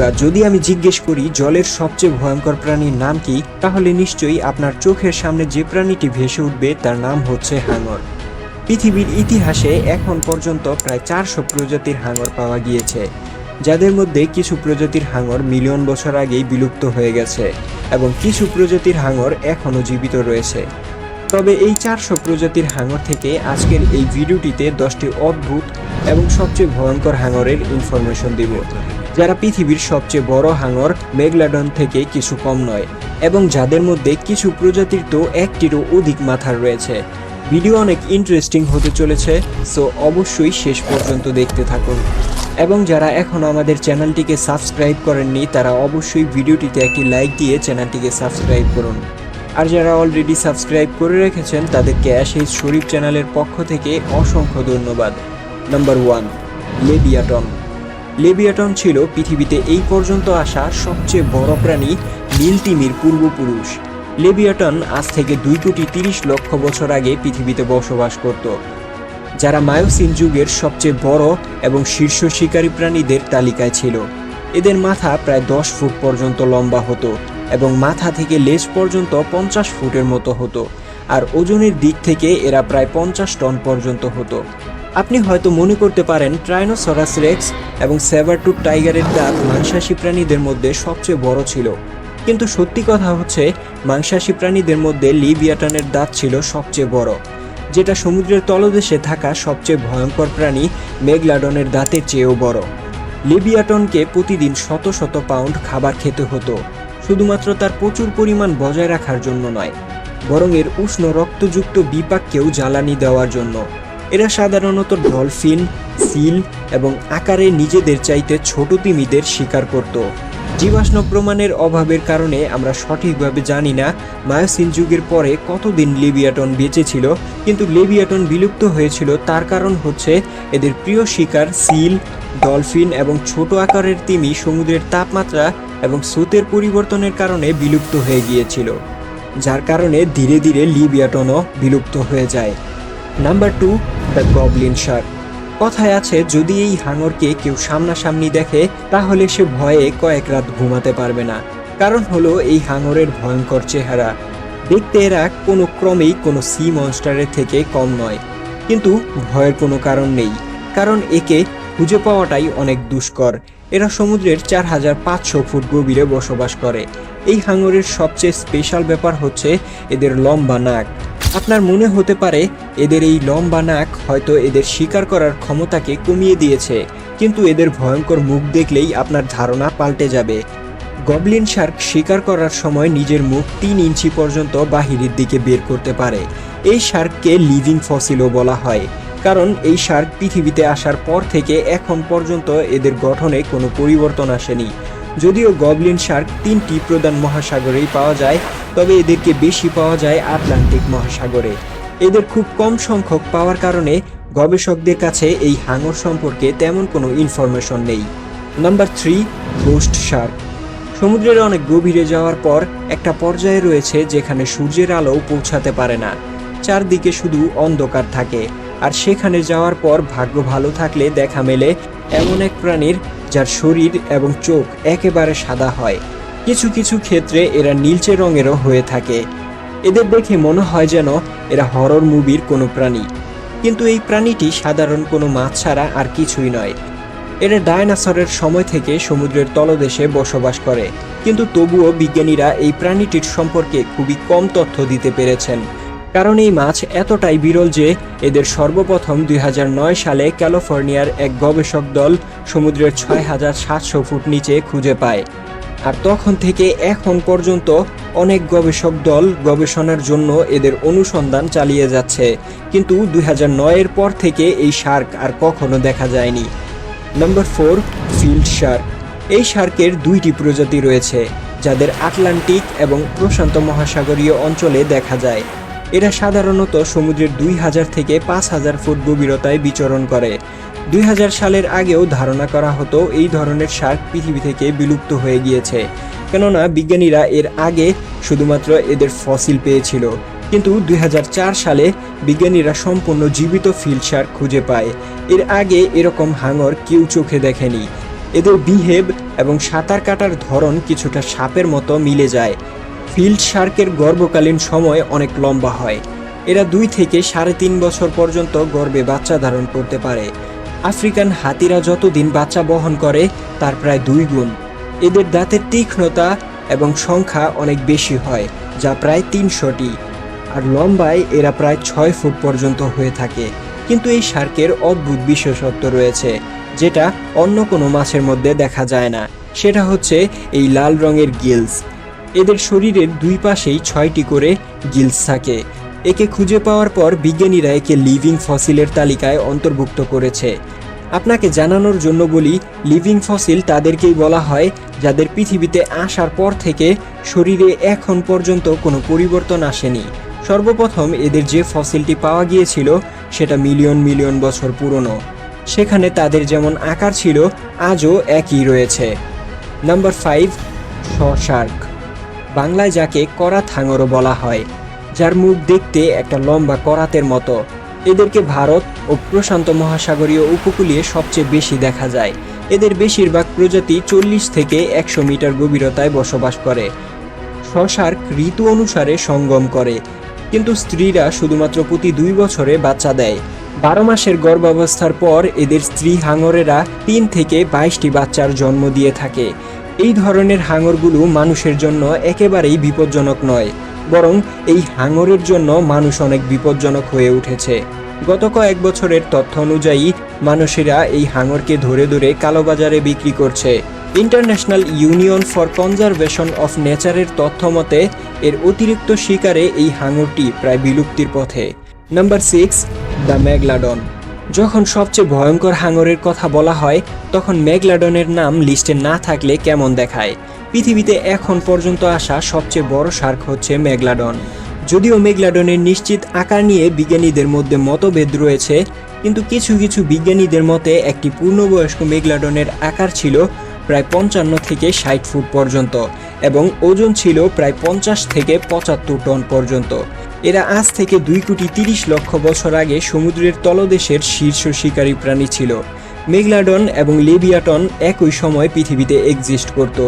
বন্ধুরা, যদি আমি জিজ্ঞেস করি জলের সবচেয়ে ভয়ঙ্কর প্রাণীর নাম কি, তাহলে নিশ্চয়ই আপনার চোখের সামনে যে প্রাণীটি ভেসে উঠবে তার নাম হচ্ছে হাঙর। পৃথিবীর ইতিহাসে এখন পর্যন্ত প্রায় চারশো প্রজাতির হাঙর পাওয়া গিয়েছে, যাদের মধ্যে কিছু প্রজাতির হাঙর মিলিয়ন বছর আগেই বিলুপ্ত হয়ে গেছে এবং কিছু প্রজাতির হাঙর এখনও জীবিত রয়েছে। তবে এই চারশো প্রজাতির হাঙর থেকে আজকের এই ভিডিওটিতে দশটি অদ্ভুত এবং সবচেয়ে ভয়ঙ্কর হাঙরের ইনফরমেশন দিব। যারা পৃথিবীর সবচেয়ে বড় হাঙর মেঘলাডন থেকে কিছু কম নয়, এবং যাদের মধ্যে কিছু প্রজাতির তো একটিরও অধিক মাথার রয়েছে। ভিডিও অনেক ইন্টারেস্টিং হতে চলেছে সো অবশ্যই শেষ পর্যন্ত দেখতে থাকুন। এবং যারা এখনও আমাদের চ্যানেলটিকে সাবস্ক্রাইব করেননি, তারা অবশ্যই ভিডিওটিতে একটি লাইক দিয়ে চ্যানেলটিকে সাবস্ক্রাইব করুন। আর যারা অলরেডি সাবস্ক্রাইব করে রেখেছেন, তাদেরকে অ্যাশেজ শরীফ চ্যানেলের পক্ষ থেকে অসংখ্য ধন্যবাদ। নাম্বার ওয়ান লেবিয়াটন লেবিয়াটন ছিল পৃথিবীতে এই পর্যন্ত আসা সবচেয়ে বড় প্রাণী নীলতিমির পূর্বপুরুষ। লেবিয়াটন আজ থেকে দুই কোটি তিরিশ লক্ষ বছর আগে পৃথিবীতে বসবাস করত। যারা মায়োসিন যুগের সবচেয়ে বড় এবং শীর্ষ শিকারী প্রাণীদের তালিকায় ছিল। এদের মাথা প্রায় দশ ফুট পর্যন্ত লম্বা হতো এবং মাথা থেকে লেজ পর্যন্ত পঞ্চাশ ফুটের মতো হতো। আর ওজনের দিক থেকে এরা প্রায় পঞ্চাশ টন পর্যন্ত হতো। আপনি হয়তো মনে করতে পারেন ট্রাইনোসরাস রেক্স এবং সেভারটুট টাইগারের দাঁত মাংসাশী প্রাণীদের মধ্যে সবচেয়ে বড় ছিল। কিন্তু সত্যি কথা হচ্ছে, মাংসাশী প্রাণীদের মধ্যে লিবিয়াটনের দাঁত ছিল সবচেয়ে বড়, যেটা সমুদ্রের তলদেশে থাকা সবচেয়ে ভয়ঙ্কর প্রাণী মেঘলাডনের দাঁতের চেয়েও বড়। লিবিয়াটনকে প্রতিদিন শত শত পাউন্ড খাবার খেতে হতো, শুধুমাত্র তার প্রচুর পরিমাণ বজায় রাখার জন্য নয়, বরং এর উষ্ণ রক্তযুক্ত বিপাককেও জ্বালানি দেওয়ার জন্য। এরা সাধারণত ডলফিন, সিল এবং আকারে নিজেদের চাইতে ছোট তিমিদের শিকার করত। জীবাশ্ম প্রমাণের অভাবের কারণে আমরা সঠিকভাবে জানি না মায়োসিন যুগের পরে কতদিন লিবিয়াটন বেঁচে ছিল, কিন্তু লিবিয়াটন বিলুপ্ত হয়েছিল তার কারণ হচ্ছে এদের প্রিয় শিকার সিল, ডলফিন এবং ছোট আকারের তিমি সমুদ্রের তাপমাত্রা এবং স্রোতের পরিবর্তনের কারণে বিলুপ্ত হয়ে গিয়েছিল, যার কারণে ধীরে ধীরে লিবিয়াটনও বিলুপ্ত হয়ে যায়। Number two the goblin shark কথায় আছে, যদি এই হাঙরকে কেউ সামনাসামনি দেখে, তাহলে সে ভয়ে কয়েক রাত ঘুমাতে পারবে না। কারণ হলো, এই হাঙরের ভয়ঙ্কর চেহারা। দেখতে এরা কোনো ক্রমেই কোনো সি মনস্টারের থেকে কম নয়। কিন্তু ভয়ের কোনো কারণ নেই। কারণ একে খুঁজে পাওয়াটাই অনেক দুষ্কর। এরা সমুদ্রের চার হাজার পাঁচশো ফুট গভীরে বসবাস করে। এই হাঙরের সবচেয়ে স্পেশাল ব্যাপার হচ্ছে এদের লম্বা নাক। আপনার মনে হতে পারে, এদের এই লম্বা নাক হয়তো এদের শিকার করার ক্ষমতাকে কমিয়ে দিয়েছে, কিন্তু এদের ভয়ঙ্কর মুখ দেখলেই আপনার ধারণা পাল্টে যাবে। গবলিন শার্ক শিকার করার সময় নিজের মুখ তিন ইঞ্চি পর্যন্ত বাহিরের দিকে বের করতে পারে। এই শার্ককে লিভিং ফসিলও বলা হয়। কারণ এই শার্ক পৃথিবীতে আসার পর থেকে এখন পর্যন্ত এদের গঠনে কোনো পরিবর্তন আসেনি। যদিও গবলিন শার্ক তিনটি প্রধান মহাসাগরেই পাওয়া যায়, তবে এদেরকে বেশি পাওয়া যায় আটলান্টিক মহাসাগরে। এদের খুব কম সংখ্যক পাওয়ার কারণে গবেষকদের কাছে এই হাঙর সম্পর্কে তেমন কোনো ইনফরমেশন নেই। নাম্বার থ্রি, গোস্ট শার্ক সমুদ্রের অনেক গভীরে যাওয়ার পর একটা পর্যায়ে রয়েছে যেখানে সূর্যের আলো পৌঁছাতে পারে না। চারদিকে শুধু অন্ধকার থাকে। আর সেখানে যাওয়ার পর ভাগ্য ভালো থাকলে দেখা মেলে এমন এক প্রাণীর যার শরীর এবং চোখ একেবারে সাদা হয়। কিছু কিছু ক্ষেত্রে এরা নীলচে রঙেরও হয়ে থাকে। এদের দেখে মনে হয় যেন এরা হরর মুভির কোনো প্রাণী। কিন্তু এই প্রাণীটি সাধারণ কোনো মাছ ছাড়া আর কিছুই নয়। এরা ডায়নাসরের সময় থেকে সমুদ্রের তলদেশে বসবাস করে। কিন্তু তবুও বিজ্ঞানীরা এই প্রাণীটির সম্পর্কে খুবই কম তথ্য দিতে পেরেছেন। কারণ এই মাছ এতটাই বিরল যে এদের সর্বপ্রথম দুই হাজার নয় সালে ক্যালিফোর্নিয়ার এক গবেষক দল সমুদ্রের ছয় হাজার সাতশো ফুট নিচে খুঁজে পায়। আর তখন থেকে এখন পর্যন্ত অনেক গবেষক দল গবেষণার জন্য এদের অনুসন্ধান চালিয়ে যাচ্ছে। কিন্তু দুই এর পর থেকে এই শার্ক আর কখনো দেখা যায়নি। Number four, field shark. এই শার্কের দুইটি প্রজাতি রয়েছে, যাদের আটলান্টিক এবং প্রশান্ত মহাসাগরীয় অঞ্চলে দেখা যায়। এরা সাধারণত সমুদ্রের দুই হাজার থেকে পাঁচ হাজার ফুট গভীরতায় বিচরণ করে। দুই হাজার সালের আগেও ধারণা করা হতো এই ধরনের শার্ক পৃথিবী থেকে বিলুপ্ত হয়ে গিয়েছে। কেননা বিজ্ঞানীরা এর আগে শুধুমাত্র এদের ফসিল পেয়েছিল। কিন্তু দুই হাজার চার সালে বিজ্ঞানীরা সম্পূর্ণ জীবিত ফিল্ড শার্ক খুঁজে পায়। এর আগে এরকম হাঙর কেউ চোখে দেখেনি। এদের বিহেভ এবং সাঁতার কাটার ধরন কিছুটা সাপের মতো মিলে যায়। ফিল্ড শার্কের গর্ভকালীন সময় অনেক লম্বা হয়। এরা দুই থেকে সাড়ে তিন বছর পর্যন্ত গর্ভে বাচ্চা ধারণ করতে পারে। আফ্রিকান হাতিরা যতদিন বাচ্চা বহন করে, তার প্রায় দুই গুণ। এদের দাঁতের তীক্ষ্ণতা এবং সংখ্যা অনেক বেশি হয়, যা প্রায় তিনশোটি। আর লম্বায় এরা প্রায় ছয় ফুট পর্যন্ত হয়ে থাকে। কিন্তু এই শার্কের অদ্ভুত বিশেষত্ব রয়েছে, যেটা অন্য কোনো মাছের মধ্যে দেখা যায় না। সেটা হচ্ছে এই লাল রঙের গিলস। এদের শরীরের দুই পাশেই ছয়টি করে গিলস থাকে। একে খুঁজে পাওয়ার পর বিজ্ঞানীরা একে লিভিং ফসিলের তালিকায় অন্তর্ভুক্ত করেছে। আপনাকে জানানোর জন্য বলি, লিভিং ফসিল তাদেরকেই বলা হয়, যাদের পৃথিবীতে আসার পর থেকে শরীরে এখন পর্যন্ত কোনো পরিবর্তন আসেনি। সর্বপ্রথম এদের যে ফসিলটি পাওয়া গিয়েছিল, সেটা মিলিয়ন মিলিয়ন বছর পুরনো। সেখানে তাদের যেমন আকার ছিল, আজও একই রয়েছে। Number five shark. বাংলায় যাকে করাত হাঙরও বলা হয়, যার মুখ দেখতে একটা লম্বা করাতের মতো। এদেরকে ভারত ও প্রশান্ত মহাসাগরীয় উপকূলীয় সবচেয়ে বেশি দেখা যায়। এদের বেশিরভাগ প্রজাতি চল্লিশ থেকে একশো মিটার গভীরতায় বসবাস করে। শশার্ক ঋতু অনুসারে সঙ্গম করে, কিন্তু স্ত্রীরা শুধুমাত্র প্রতি দুই বছরে বাচ্চা দেয়। বারো মাসের গর্ভাবস্থার পর এদের স্ত্রী হাঙরেরা তিন থেকে বাইশটি বাচ্চার জন্ম দিয়ে থাকে। এই ধরনের হাঙরগুলো মানুষের জন্য একেবারেই বিপজ্জনক নয়, বরং এই হাঙরের জন্য মানুষ অনেক বিপজ্জনক হয়ে উঠেছে। গত কয়েক বছরের তথ্য অনুযায়ী, মানুষেরা এই হাঙরকে ধরে ধরে কালোবাজারে বিক্রি করছে। International Union for Conservation of নেচারের তথ্য মতে, এর অতিরিক্ত শিকারে এই হাঙরটি প্রায় বিলুপ্তির পথে। Number six, the megalodon. যখন সবচেয়ে ভয়ঙ্কর হাঙরের কথা বলা হয়, তখন ম্যাগলাডনের নাম লিস্টে না থাকলে কেমন দেখায়? পৃথিবীতে এখন পর্যন্ত আসা সবচেয়ে বড় শার্ক হচ্ছে ম্যাগলাডন যদিও মেগলাডনের নিশ্চিত আকার নিয়ে বিজ্ঞানীদের মধ্যে মতভেদ রয়েছে, কিন্তু কিছু কিছু বিজ্ঞানীদের মতে একটি পূর্ণবয়স্ক মেগলাডনের আকার ছিল প্রায় পঞ্চান্ন থেকে ষাট ফুট পর্যন্ত এবং ওজন ছিল প্রায় পঞ্চাশ থেকে পঁচাত্তর টন পর্যন্ত। এরা আজ থেকে দুই কোটি তিরিশ লক্ষ বছর আগে সমুদ্রের তলদেশের শীর্ষ শিকারী প্রাণী ছিল। মেঘলাডন এবং লেবিয়াটন একই সময় পৃথিবীতে এক্সিস্ট করত।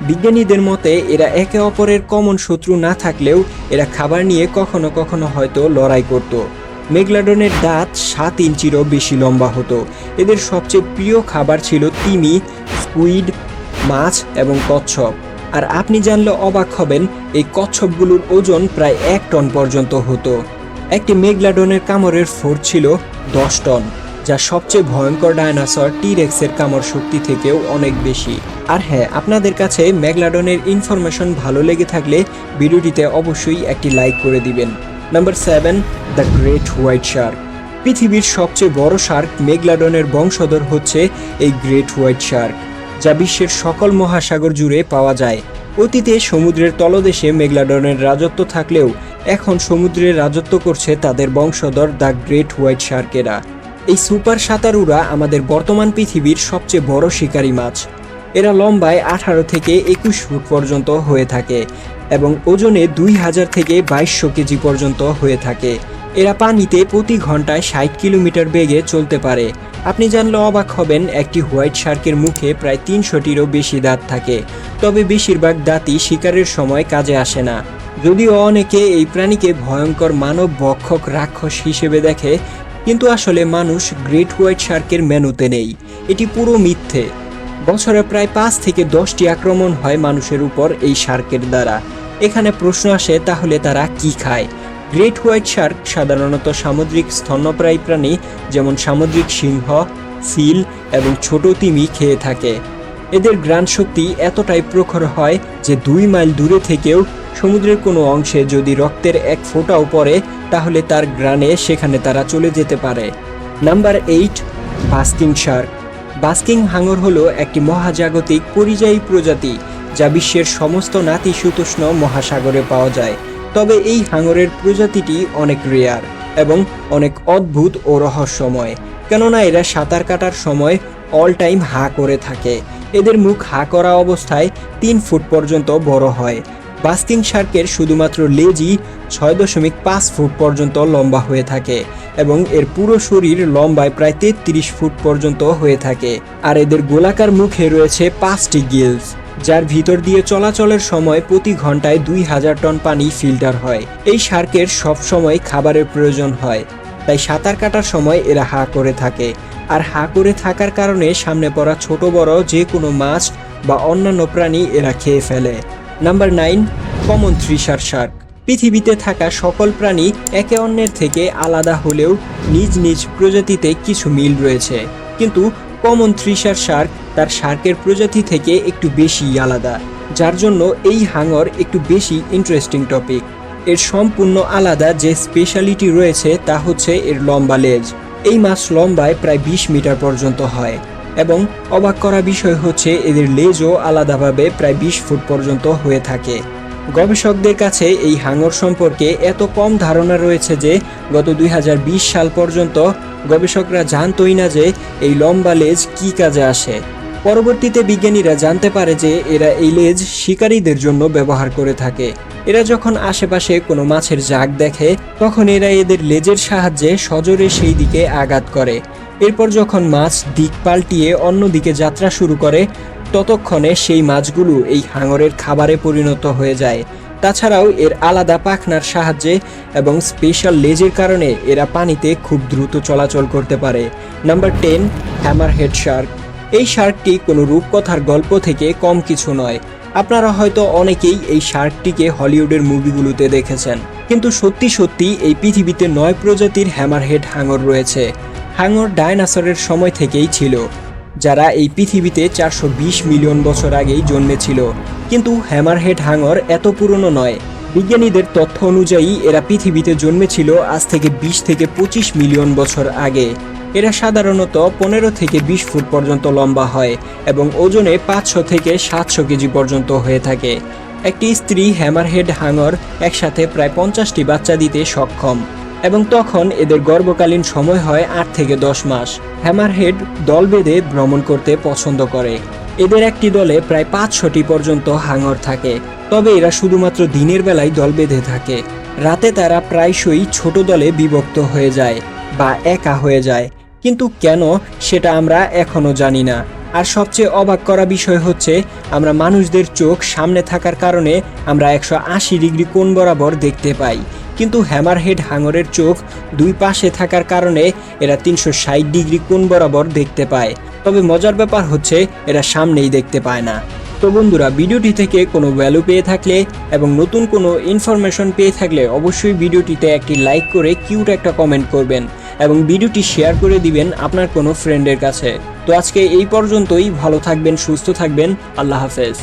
বিজ্ঞানীদের মতে, এরা একে অপরের কমন শত্রু না থাকলেও এরা খাবার নিয়ে কখনো কখনো হয়তো লড়াই করত। মেঘলাডনের দাঁত সাত ইঞ্চিরও বেশি লম্বা হতো। এদের সবচেয়ে প্রিয় খাবার ছিল তিমি, স্কুইড, মাছ এবং কচ্ছপ। আর আপনি জানলে অবাক হবেন, এই কচ্ছপগুলোর ওজন প্রায় এক টন পর্যন্ত হতো। একটি মেঘলাডনের কামড়ের ফোর ছিল দশ টন, যা সবচেয়ে ভয়ঙ্কর ডায়নাসর টিরেক্সের কামড় শক্তি থেকেও অনেক বেশি। আর হ্যাঁ আপনাদের কাছে ম্যাগলাডনের ইনফরমেশন ভালো লেগে থাকলে ভিডিওটিতে অবশ্যই একটি লাইক করে দিবেন। Number seven, the great white shark. পৃথিবীর সবচেয়ে বড় শার্ক মেগলাডনের বংশধর হচ্ছে এই গ্রেট হোয়াইট শার্ক। যা বিশ্বের সকল মহাসাগর জুড়ে পাওয়া যায়। অতীতে সমুদ্রের তলদেশে মেঘলাডনের রাজত্ব থাকলেও এখন সমুদ্রের রাজত্ব করছে তাদের বংশধর দ্য গ্রেট হোয়াইট শার্কেরা। এই সুপার সাঁতারুরা আমাদের বর্তমান পৃথিবীর সবচেয়ে বড় শিকারী মাছ। এরা লম্বায় আঠারো থেকে একুশ ফুট পর্যন্ত হয়ে থাকে। এবং ওজনে দুই হাজার থেকে বাইশশো কেজি পর্যন্ত হয়ে থাকে। এরা পানিতে প্রতি ঘন্টায় ষাট কিলোমিটার বেগে চলতে পারে। আপনি জানলে অবাক হবেন, একটি হোয়াইট শার্কের মুখে প্রায় তিনশোটিরও বেশি দাঁত থাকে। তবে বেশিরভাগ দাঁতই শিকারের সময় কাজে আসে না। যদিও অনেকে এই প্রাণীকে ভয়ঙ্কর মানব ভক্ষক রাক্ষস হিসেবে দেখে, কিন্তু আসলে মানুষ গ্রেট হোয়াইট শার্কের মেনুতে নেই। এটি পুরো মিথ্যে। বছরে প্রায় পাঁচ থেকে দশটি আক্রমণ হয় মানুষের উপর এই শার্কের দ্বারা। এখানে প্রশ্ন আসে, তাহলে তারা কি খায়? গ্রেট হোয়াইট শার্ক সাধারণত সামুদ্রিক স্তন্যপ্রায়ী প্রাণী, যেমন সামুদ্রিক সিংহ, সিল এবং ছোট তিমি খেয়ে থাকে। এদের গ্রাণ শক্তি এতটাই প্রখর হয় যে দুই মাইল দূরে থেকেও সমুদ্রের কোনো অংশে যদি রক্তের এক ফোঁটাও পড়ে, তাহলে তার গ্রানে সেখানে তারা চলে যেতে পারে। Number eight, basking shark. Basking হাঙর হলো একটি মহাজাগতিক পরিযায়ী প্রজাতি যা বিশ্বের সমস্ত নাতিশীতোষ্ণ মহাসাগরে পাওয়া যায়। তবে এই হাঙরের প্রজাতিটি অনেক রেয়ার এবং অনেক অদ্ভুত ও রহস্যময়। কেননা এরা সাঁতার কাটার সময় অল টাইম হা করে থাকে। এদের মুখ হা করা অবস্থায় তিন ফুট পর্যন্ত বড় হয়। বাস্কিং শার্কের শুধুমাত্র লেজই ছয় দশমিক পাঁচ ফুট পর্যন্ত লম্বা হয়ে থাকে এবং এর পুরো শরীর লম্বায় প্রায় তেত্রিশ ফুট পর্যন্ত হয়ে থাকে। আর এদের গোলাকার মুখে রয়েছে পাঁচটি গিলস যার ভিতর দিয়ে চলাচলের সময় প্রতি ঘন্টায় দুই হাজার টন পানি ফিল্টার হয়। এই শার্কের সব সময় খাবারের প্রয়োজন হয়, তাই সাঁতার কাটার সময় এরা হা করে থাকে। আর হা করে থাকার কারণে সামনে পড়া ছোট বড় যে কোনো মাছ বা অন্যান্য প্রাণী এরা খেয়ে ফেলে। Number nine common thresher shark পৃথিবীতে থাকা সকল প্রাণী একে অন্যের থেকে আলাদা হলেও নিজ নিজ প্রজাতিতে কিছু মিল রয়েছে। কিন্তু কমন থ্রিশার শার্ক তার শার্কের প্রজাতি থেকে একটু বেশি আলাদা, যার জন্য এই হাঙর একটু বেশি ইন্টারেস্টিং টপিক এর সম্পূর্ণ আলাদা যে স্পেশালিটি রয়েছে তা হচ্ছে এর লম্বা লেজ এই মাছ লম্বায় প্রায় বিশ মিটার পর্যন্ত হয়। এবং অবাক করা বিষয় হচ্ছে এদের লেজও আলাদাভাবে প্রায় বিশ ফুট পর্যন্ত হয়ে থাকে। গবেষকদের কাছে এই হাঙর সম্পর্কে এত কম ধারণা রয়েছে যে গত দুই হাজার বিশ সাল পর্যন্ত গবেষকরা জানতই না যে এই লম্বা লেজ কী কাজে আসে। পরবর্তীতে বিজ্ঞানীরা জানতে পারে যে এরা এই লেজ শিকারীদের জন্য ব্যবহার করে থাকে। এরা যখন আশেপাশে কোনো মাছের জাগ দেখে, তখন এরা এদের লেজের সাহায্যে সজোরে সেই দিকে আঘাত করে। এরপর যখন মাছ দিক পাল্টিয়ে অন্যদিকে যাত্রা শুরু করে, ততক্ষণে সেই মাছগুলো এই হাঙরের খাবারে পরিণত হয়ে যায়। তাছাড়াও এর আলাদা পাখনার সাহায্যে এবং স্পেশাল লেজের কারণে এরা পানিতে খুব দ্রুত চলাচল করতে পারে। Number ten hammerhead shark এই শার্কটি কোনো রূপকথার গল্প থেকে কম কিছু নয়। আপনারা হয়তো অনেকেই এই শার্কটিকে হলিউডের মুভিগুলোতে দেখেছেন। কিন্তু সত্যি সত্যি এই পৃথিবীতে নয় প্রজাতির হ্যামারহেড হাঙর রয়েছে। হাঙর ডায়নাসরের সময় থেকেই ছিল, যারা এই পৃথিবীতে চারশো বিশ মিলিয়ন বছর আগেই জন্মেছিল। কিন্তু হ্যামারহেড হাঙর এত পুরনো নয়। বিজ্ঞানীদের তথ্য অনুযায়ী, এরা পৃথিবীতে জন্মেছিল আজ থেকে বিশ থেকে পঁচিশ মিলিয়ন বছর আগে। এরা সাধারণত পনেরো থেকে বিশ ফুট পর্যন্ত লম্বা হয় এবং ওজনে পাঁচশো থেকে সাতশো কেজি পর্যন্ত হয়ে থাকে। একটি স্ত্রী হ্যামারহেড হাঙর একসাথে প্রায় পঞ্চাশটি বাচ্চা দিতে সক্ষম। এবং তখন এদের গর্ভকালীন সময় হয় আট থেকে দশ মাস। হ্যামারহেড দল বেঁধে ভ্রমণ করতে পছন্দ করে। এদের একটি দলে প্রায় পাঁচশোটি পর্যন্ত হাঙর থাকে। তবে এরা শুধুমাত্র দিনের বেলায় দল বেঁধে থাকে। রাতে তারা প্রায়শই ছোট দলে বিভক্ত হয়ে যায় বা একা হয়ে যায়। কিন্তু কেন, সেটা আমরা এখনও জানি না। আর সবচেয়ে অবাক করা বিষয় হচ্ছে, আমরা মানুষদের চোখ সামনে থাকার কারণে আমরা একশো আশি ডিগ্রি কোণ বরাবর দেখতে পাই। কিন্তু হ্যামারহেড হাঙরের চোখ দুই পাশে থাকার কারণে এরা তিনশো ষাট ডিগ্রি কোণ বরাবর দেখতে পায়। তবে মজার ব্যাপার হচ্ছে, এরা সামনেই দেখতে পায় না। তো বন্ধুরা, ভিডিওটি থেকে কোনো ভ্যালু পেয়ে থাকলে এবং নতুন কোনো ইনফরমেশন পেয়ে থাকলে অবশ্যই ভিডিওটিতে একটি লাইক করে কিউট একটা কমেন্ট করবেন এবং ভিডিওটি শেয়ার করে দিবেন আপনার কোনো ফ্রেন্ডের কাছে। তো আজকে এই পর্যন্তই, ভালো থাকবেন, সুস্থ থাকবেন, আল্লাহ হাফেজ।